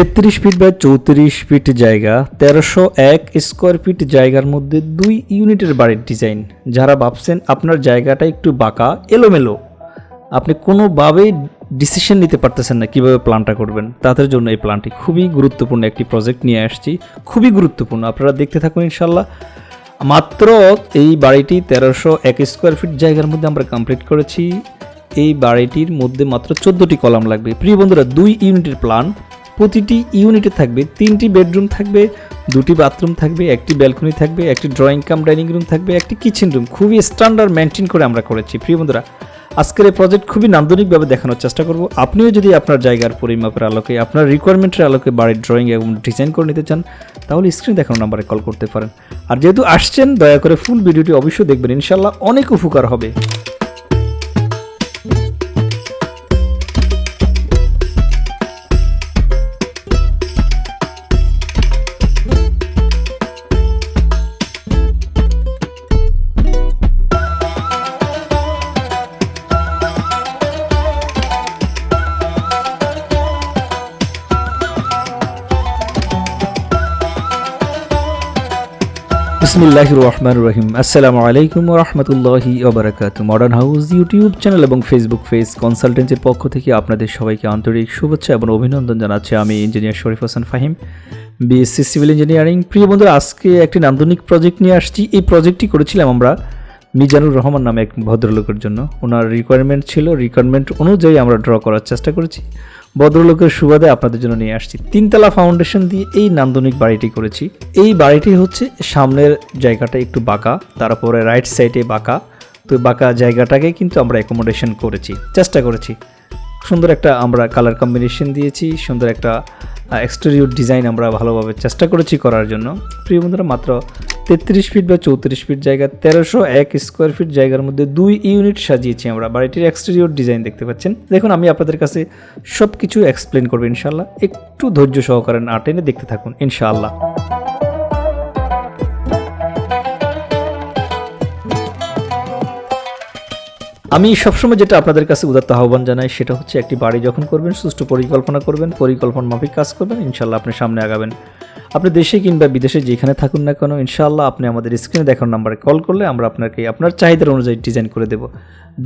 তেত্রিশ ফিট বা চৌত্রিশ ফিট জায়গা, তেরোশো এক স্কোয়ার ফিট জায়গার মধ্যে দুই ইউনিটের বাড়ির ডিজাইন। যারা ভাবছেন আপনার জায়গাটা একটু বাঁকা, এলোমেলো, আপনি কোনোভাবেই ডিসিশন নিতে পারতেছেন না কীভাবে প্ল্যানটা করবেন। তাদের জন্য এই প্ল্যানটি খুবই গুরুত্বপূর্ণ একটি প্রজেক্ট নিয়ে আসছি। খুবই গুরুত্বপূর্ণ, আপনারা দেখতে থাকুন ইনশাল্লাহ মাত্র এই বাড়িটি তেরোশো এক স্কোয়ার ফিট জায়গার মধ্যে আমরা কমপ্লিট করেছি। এই বাড়িটির মধ্যে মাত্র চোদ্দোটি কলাম লাগবে। প্রিয় বন্ধুরা, দুই ইউনিটের প্ল্যান প্রতিটি ইউনিটে থাকবে তিনটি বেডরুম থাকবে, দুটি বাথরুম থাকবে, একটি ব্যালকনি থাকবে, একটি ড্রয়িং কাম, ডাইনিং রুম থাকবে, একটি কিচেন রুম। খুবই স্ট্যান্ডার্ড মেনটেন করে আমরা করেছি। প্রিয় বন্ধুরা, আজকের এই প্রজেক্ট খুবই নান্দনিকভাবে দেখানোর চেষ্টা করব। আপনিও যদি আপনার জায়গার পরিমাপের আলোকে, আপনার রিকোয়ারমেন্টের আলোকে বাড়ির ড্রয়িং এবং ডিজাইন করে নিতে চান, তাহলে স্ক্রিন দেখানো নাম্বারে কল করতে পারেন। আর যেহেতু আসছেন, দয়া করে ফুল ভিডিওটি অবশ্যই দেখবেন। ইনশাল্লাহ অনেক উপকার হবে। বিসমিল্লাহ রহমান রহিম আসসালামু আলাইকুম রহমতুল্লাহি ওবরাকাত মডার্ন হাউস ইউটিউব চ্যানেল এবং ফেসবুক পেজ কনসালটেন্সির পক্ষ থেকে আপনাদের সবাইকে আন্তরিক শুভেচ্ছা এবং অভিনন্দন জানাচ্ছি। আমি engineer Sharif Hasan Fahim BSc civil engineering প্রিয় বন্ধুরা, আজকে একটি নান্দনিক প্রজেক্ট নিয়ে আসছি। এই প্রজেক্টটি করেছিলাম আমরা মিজানুর রহমান নামে এক ভদ্রলোকের জন্য। ওনার রিকোয়ারমেন্ট ছিল রিকোয়ারমেন্ট অনুযায়ী আমরা ড্র করার চেষ্টা করেছি। ভদ্রলোকের সুবাদে আপনাদের জন্য নিয়ে আসছি। তিনতলা ফাউন্ডেশন দিয়ে এই নান্দনিক বাড়িটি করেছি। এই বাড়িটি হচ্ছে সামনের জায়গাটা একটু বাঁকা, তারপরে রাইট সাইডে বাঁকা। তো বাঁকা জায়গাটাকে কিন্তু আমরা অ্যাকোমোডেশন করেছি, চেষ্টা করেছি। সুন্দর একটা আমরা কালার কম্বিনেশন দিয়েছি, সুন্দর একটা এক্সটেরিয়র ডিজাইন আমরা ভালোভাবে চেষ্টা করেছি করার জন্য। প্রিয় বন্ধুরা, মাত্র তেত্রিশ ফিট বা চৌত্রিশ ফিট জায়গা, তেরোশো এক স্কোয়ার ফিট জায়গার মধ্যে দুই ইউনিট সাজিয়েছি আমরা। বাড়িটির এক্সটেরিয়র ডিজাইন দেখতে পাচ্ছেন। দেখুন, আমি আপনাদের কাছে সব কিছু এক্সপ্লেন করব ইনশাল্লাহ একটু ধৈর্য সহকারে না টেনে দেখতে থাকুন, ইনশাআল্লাহ। আমি সবসময় যেটা আপনাদের কাছে উদাত্ত আহ্বান জানাই, সেটা হচ্ছে একটি বাড়ি যখন করবেন, সুষ্ঠু পরিকল্পনা করবেন পরিকল্পনা মাফিক কাজ করবেন ইনশাল্লাহ আপনি সামনে আগাবেন। আপনি দেশে কিংবা বিদেশে যেখানে থাকুন না কেন ইনশাল্লাহ আপনি আমাদের স্ক্রিনে দেখার নাম্বারে কল করলে আমরা আপনাকে আপনার চাহিদার অনুযায়ী ডিজাইন করে দেব।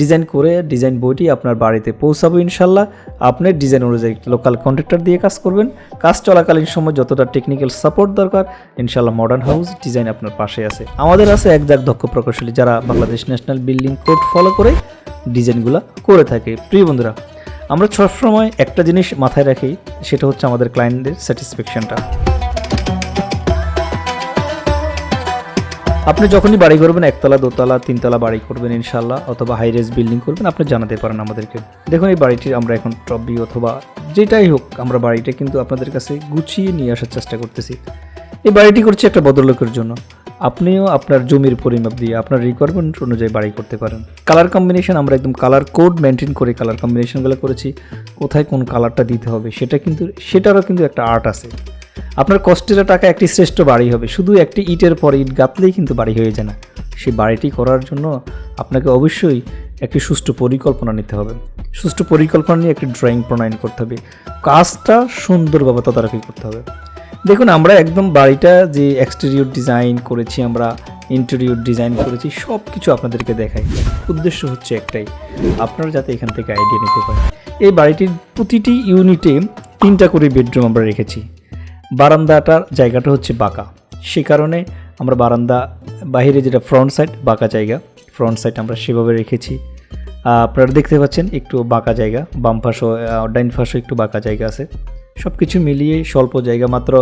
ডিজাইন করে ডিজাইন বইটি আপনার বাড়িতে পৌঁছাবো ইনশাল্লাহ আপনি ডিজাইন অনুযায়ী লোকাল কন্ট্রাক্টর দিয়ে কাজ করবেন। কাজ চলাকালীন সময় যতটা টেকনিক্যাল সাপোর্ট দরকার ইনশাল্লাহ মডার্ন হাউস ডিজাইন আপনার পাশে আছে। আমাদের আছে একজাক দক্ষ প্রকৌশলী যারা Bangladesh national building code follow করে ডিজাইনগুলো করে থাকে। প্রিয় বন্ধুরা, আমরা সবসময় একটা জিনিস মাথায় রাখি, সেটা হচ্ছে আমাদের ক্লায়েন্টদের স্যাটিসফ্যাকশনটা আপনি যখনই বাড়ি করবেন, একতলা, দোতলা, তিনতলা বাড়ি করবেন ইনশাল্লাহ অথবা হাই রেস বিল্ডিং করবেন, আপনি জানাতে পারেন আমাদেরকে। দেখুন, এই বাড়িটির আমরা এখন ট্রবি অথবা যেটাই হোক, আমরা বাড়িটা কিন্তু আপনাদের কাছে গুছিয়ে নিয়ে আসার চেষ্টা করতেছি। এই বাড়িটি করছি একটা ভদ্রলোকের জন্য। আপনিও আপনার জমির পরিমাপ দিয়ে আপনার রিকোয়ারমেন্ট অনুযায়ী বাড়ি করতে পারেন। কালার কম্বিনেশন আমরা একদম কালার কোড মেনটেন করে কালার কম্বিনেশনগুলো করেছি। কোথায় কোন কালারটা দিতে হবে, সেটা কিন্তু, সেটারও কিন্তু একটা আর্ট আছে। আপনার কষ্টের টাকা একটি শ্রেষ্ঠ বাড়ি হবে। শুধু একটি ইটের পর ইট গাঁথলেই কিন্তু বাড়ি হয়ে যায় না। সেই বাড়িটি করার জন্য আপনাকে অবশ্যই একটি সুষ্ঠু পরিকল্পনা নিতে হবে। সুষ্ঠু পরিকল্পনা নিয়ে একটি ড্রয়িং প্রণয়ন করতে হবে। কাজটা সুন্দরভাবে তদারকি করতে হবে। দেখুন, আমরা একদম বাড়িটা যে এক্সটেরিয়র ডিজাইন করেছি, আমরা ইন্টেরিয়র ডিজাইন করেছি সব কিছু আপনাদেরকে দেখাই। উদ্দেশ্য হচ্ছে একটাই, আপনারা যাতে এখান থেকে আইডিয়া নিতে পারেন। এই বাড়িটির প্রতিটি ইউনিটে তিনটা করে বেডরুম আমরা রেখেছি। বারান্দাটার জায়গাটা হচ্ছে বাঁকা। সে কারণে আমরা বারান্দা বাইরে যেটা ফ্রন্ট সাইড বাঁকা জায়গা। ফ্রন্ট সাইড আমরা সেভাবে রেখেছি। আপনারা দেখতে পাচ্ছেন একটু বাঁকা জায়গা বাম আহ, ডাইন পাশও একটু বাঁকা জায়গা আছে। সব কিছু মিলিয়ে স্বল্প জায়গা মাত্র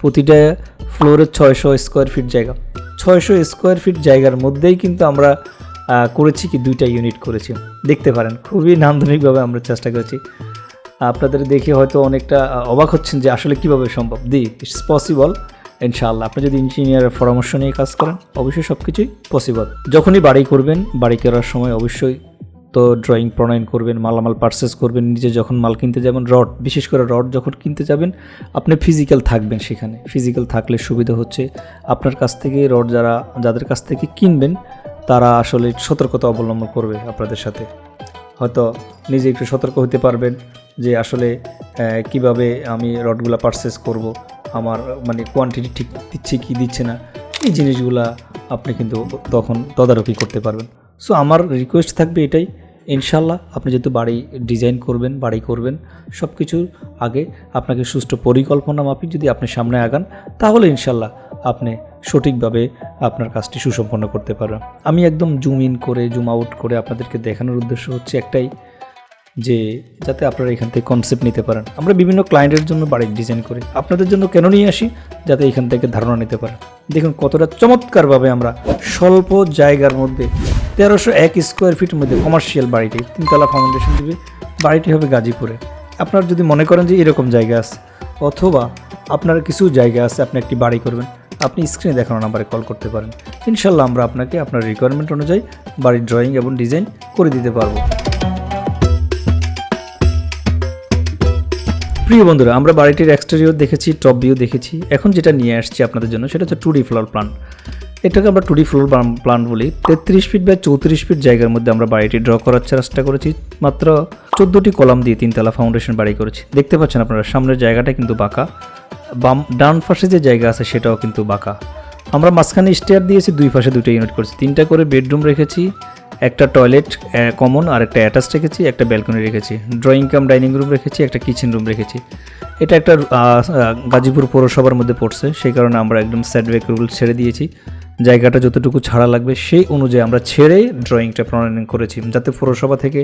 প্রতিটা ফ্লোরে ছয়শো স্কোয়ার ফিট জায়গা। ছয়শো স্কোয়ার ফিট জায়গার মধ্যেই কিন্তু আমরা করেছি কি দুইটা ইউনিট করেছি। দেখতে পারেন খুবই নান্দনিকভাবে আমরা চেষ্টা করেছি। আপনাদের দেখে হয়তো অনেকটা অবাক হচ্ছেন যে আসলে কীভাবে সম্ভব। দি, ইটস পসিবল, ইনশাআল্লাহ। আপনি যদি ইঞ্জিনিয়ারের পরামর্শ নিয়ে কাজ করেন, অবশ্যই সব কিছুই পসিবল। যখনই বাড়ি করবেন, বাড়ি করার সময় অবশ্যই তো ড্রয়িং, প্রণয়ন করবেন, মালামাল পার্সেস করবেন, নিজে যখন মাল কিনতে যাবেন, রড, বিশেষ করে রড যখন কিনতে যাবেন, আপনি ফিজিক্যাল থাকবেন সেখানে। ফিজিক্যাল থাকলে সুবিধা হচ্ছে আপনার কাছ থেকে রড যারা, যাদের কাছ থেকে কিনবেন, তারা আসলে সতর্কতা অবলম্বন করবে আপনাদের সাথে। হয়তো নিজে একটু সতর্ক হতে পারবেন যে আসলে কীভাবে আমি রডগুলো পারচেস করব, আমার মানে কোয়ান্টিটি ঠিক দিচ্ছে কি দিচ্ছে না, এই জিনিসগুলা আপনি কিন্তু তখন তদারকি করতে পারবেন। সো আমার রিকোয়েস্ট থাকবে এটাই ইনশাল্লাহ আপনি যেহেতু বাড়ি ডিজাইন করবেন, বাড়ি করবেন সব কিছুর আগে আপনাকে সুষ্ঠু পরিকল্পনা মাফিক যদি আপনি সামনে আগান, তাহলে ইনশাল্লাহ আপনি সঠিকভাবে আপনার কাজটি সুসম্পন্ন করতে পারবেন। আমি একদম জুম ইন করে জুম আউট করে আপনাদেরকে দেখানোর উদ্দেশ্য হচ্ছে একটাই যে যাতে আপনারা এখান থেকে কনসেপ্ট নিতে পারেন। আমরা বিভিন্ন ক্লায়েন্টের জন্য বাড়ির ডিজাইন করি। আপনাদের জন্য কেন নিয়ে আসি? যাতে এখান থেকে ধারণা নিতে পারেন। দেখুন কতটা চমৎকারভাবে আমরা স্বল্প জায়গার মধ্যে তেরোশো এক স্কোয়ার ফিটের মধ্যে কমার্শিয়াল বাড়িটি, তিনতলা ফাউন্ডেশন দিবে। বাড়িটি হবে গাজীপুরে। আপনার যদি মনে করেন যে এরকম জায়গা আছে, অথবা আপনার কিছু জায়গা আছে, আপনি একটি বাড়ি করবেন, আপনি স্ক্রিনে দেখানো নাম্বারে কল করতে পারেন। ইনশাল্লাহ আমরা আপনাকে আপনার রিকোয়ারমেন্ট অনুযায়ী বাড়ির ড্রয়িং এবং ডিজাইন করে দিতে পারব। প্রিয় বন্ধুরা, আমরা বাড়িটির এক্সটেরিয়র দেখেছি টপ ভিউ দেখেছি। এখন যেটা নিয়ে আসছি আপনাদের জন্য, সেটা হচ্ছে টু ডি ফ্লোর প্ল্যান এটাকে আমরা টুডি ফ্লোর প্ল্যান বলি। তেত্রিশ ফিট বা চৌত্রিশ ফিট জায়গার মধ্যে আমরা বাড়িটি ড্র করার চেষ্টা করেছি। মাত্র চোদ্দোটি কলাম দিয়ে তিনতলা ফাউন্ডেশন বাড়ি করেছি। দেখতে পাচ্ছেন আপনারা, সামনের জায়গাটা কিন্তু বাঁকা। বাম, ডান পাশে যে জায়গা আছে, সেটাও কিন্তু বাঁকা। আমরা মাঝখানে স্টেয়ার দিয়েছি, দুই পাশে দুটো ইউনিট করেছি। তিনটা করে বেডরুম রেখেছি। একটা টয়লেট কমন আর একটা অ্যাটাচ রেখেছি, একটা ব্যালকনি রেখেছি। ড্রয়িং কাম ডাইনিং রুম রেখেছি, একটা কিচেন রুম রেখেছি। এটা একটা গাজীপুর পৌরসভার মধ্যে পড়ছে, সেই কারণে আমরা একদম স্যাডব্যাক রুল ছেড়ে দিয়েছি। জায়গাটা যতটুকু ছাড়া লাগবে সেই অনুযায়ী আমরা ছেড়ে ড্রয়িংটা প্রণয়ন করেছি, যাতে পৌরসভা থেকে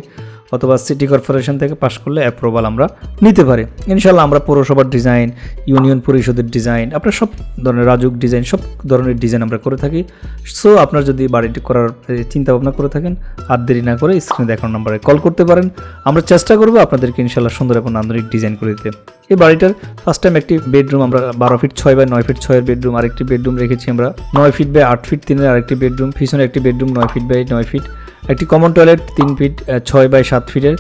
অথবা সিটি কর্পোরেশন থেকে পাশ করলে অ্যাপ্রুভাল আমরা নিতে পারি। ইনশাল্লাহ আমরা পৌরসভার ডিজাইন ইউনিয়ন পরিষদের ডিজাইন আপনার সব ধরনের রাজুক ডিজাইন সব ধরনের ডিজাইন আমরা করে থাকি। সো আপনার যদি বাড়িটি করার চিন্তা ভাবনা করে থাকেন, আর দেরি না করে স্ক্রিনে দেখানো নাম্বারে কল করতে পারেন। আমরা চেষ্টা করব আপনাদেরকে ইনশাল্লাহ সুন্দর এবং নান্দনিক ডিজাইন করে দিতে। এই বাড়িটার ফার্স্ট টাইম একটি বেডরুম আমরা বারো ফিট ছয় বাই নয় ফিট ছয়ের বেডরুম আরেকটি বেডরুম রেখেছি আমরা। নয় ফিট বাই আট ফিট তিনের আরেকটি বেডরুম পিছনে একটি বেডরুম নয় ফিট বাই নয় ফিট একটি কমন টয়লেট তিন ফিট ছয় বাই সাত ফিটের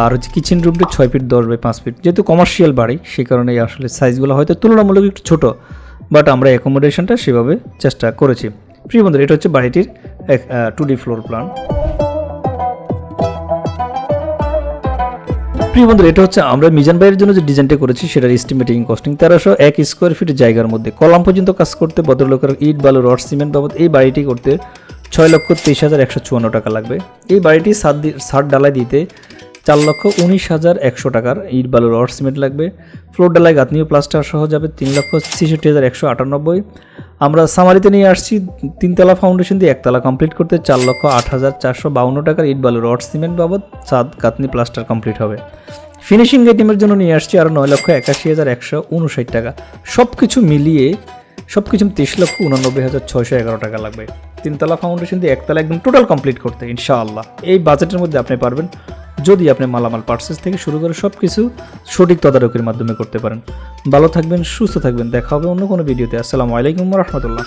আর হচ্ছে কিচেন রুমটি ছয় ফিট দশ বাই পাঁচ ফিট যেহেতু কমার্শিয়াল বাড়ি, সেই কারণে আসলে সাইজগুলো হয়তো তুলনামূলক একটু ছোট বাট আমরা অ্যাকোমোডেশনটা সেভাবে চেষ্টা করেছি। প্রিয় বন্ধুরা, এটা হচ্ছে বাড়িটির এক টু ডি ফ্লোর প্ল্যান প্রিয় বন্ধুরা, এটা হচ্ছে আমরা মিজান ভাইয়ের জন্য যে ডিজাইনটা করেছি, সেটার এস্টিমেটিং কস্টিং তেরোশো এক স্কোয়ার ফিট জায়গার মধ্যে। কলাম পর্যন্ত কাজ করতে ভদ্রলোকের ইট, বালু, রড, সিমেন্ট বাবদ এই বাড়িটি করতে ছয় লক্ষ তেইশ হাজার একশো চুয়ান্ন টাকা লাগবে। এই বাড়িটি সাত সাত ডালাই দিতে চার লক্ষ উনিশ হাজার একশো টাকার ইট বালু রড সিমেন্ট লাগবে। ফ্লোর ডালাই গাঁথনীয় প্লাস্টার সহ যাবে তিন লক্ষ ছেষট্টি হাজার একশো আটানব্বই। আমরা সামারিতে নিয়ে আসছি, তিনতলা ফাউন্ডেশন দিয়ে একতলা কমপ্লিট করতে চার লক্ষ আট হাজার চারশো বাউন্ন টাকার ইট বালু রড সিমেন্ট বাবদ চাঁদ গাঁথনি প্লাস্টার কমপ্লিট হবে। ফিনিশিং আইটেমের জন্য নিয়ে আসছি আরও নয় লক্ষ একাশি হাজার একশো উনষাট টাকা। সব কিছু মিলিয়ে সব কিছু তেইশ লক্ষ উনানব্বই হাজার ছয়শো এগারো টাকা লাগবে। তিনতলা ফাউন্ডেশন দিয়ে একতলা একদম টোটাল কমপ্লিট করতে ইনশাআল্লাহ। এই বাজেটের মধ্যে আপনি পারবেন যদি আপনি মালামাল পার্সেস থেকে শুরু করে সব কিছু সঠিক তদারকির মাধ্যমে করতে পারেন। ভালো থাকবেন, সুস্থ থাকবেন। দেখা হবে অন্য কোনো ভিডিওতে। আসসালামু আলাইকুম রহমতুল্লাহ।